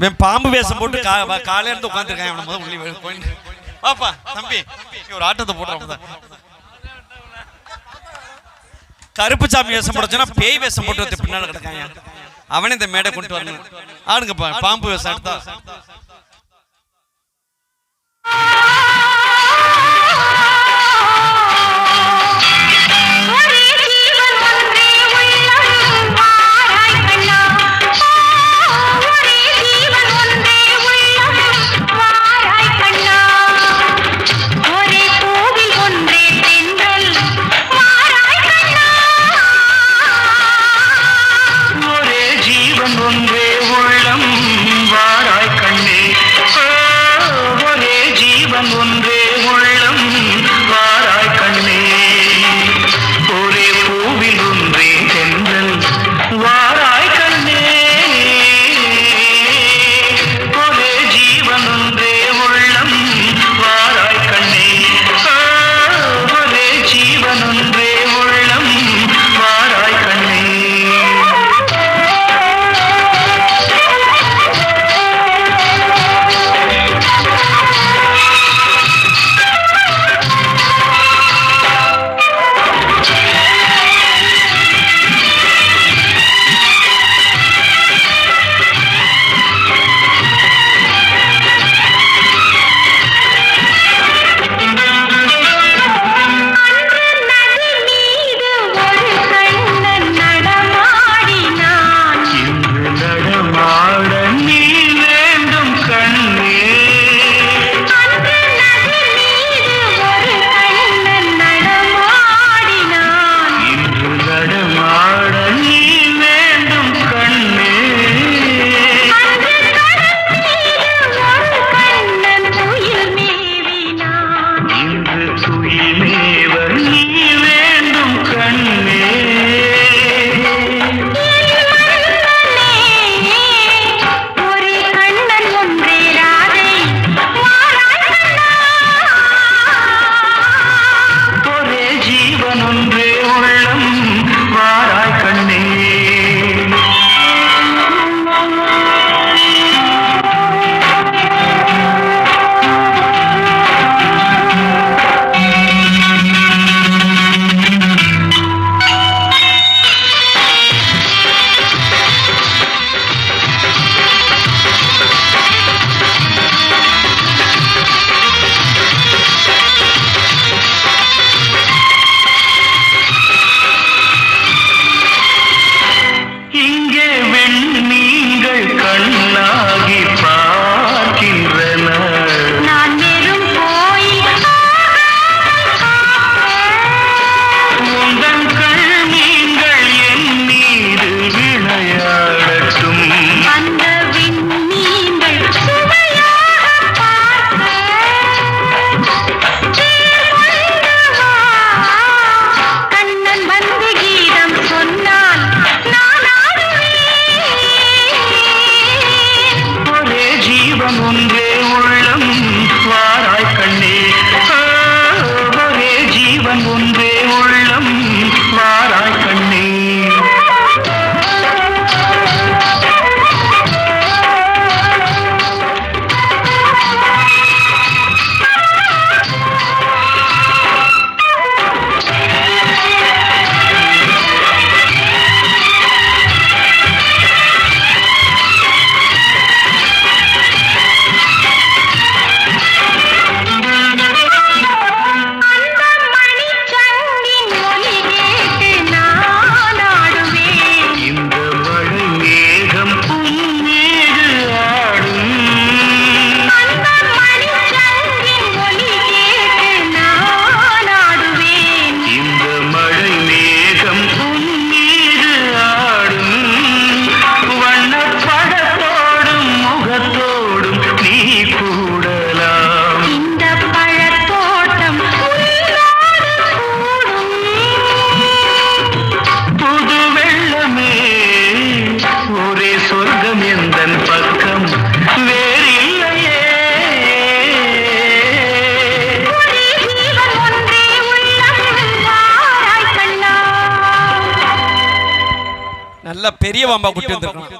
இவன் பாம்பு வேஷம் போட்டு காலையில இருந்து உட்காந்துருக்கான் அவனை பாப்பா தம்பி ஒரு ஆட்டத்தை போடுறான் கருப்பு சாமி வேஷம் போடுச்சுன்னா பேய் வேஷம் போட்டு பின்னாடி கிடக்காங்க. அவனே இந்த மேடை கொண்டு வரணும். ஆடுங்கப்பா பாம்பு வேஷம் எடுத்தா. சொர்க்கம் எந்தன் பக்கம்? வேறு நல்ல பெரிய பாம்பா குட்டி வந்திருக்கணும்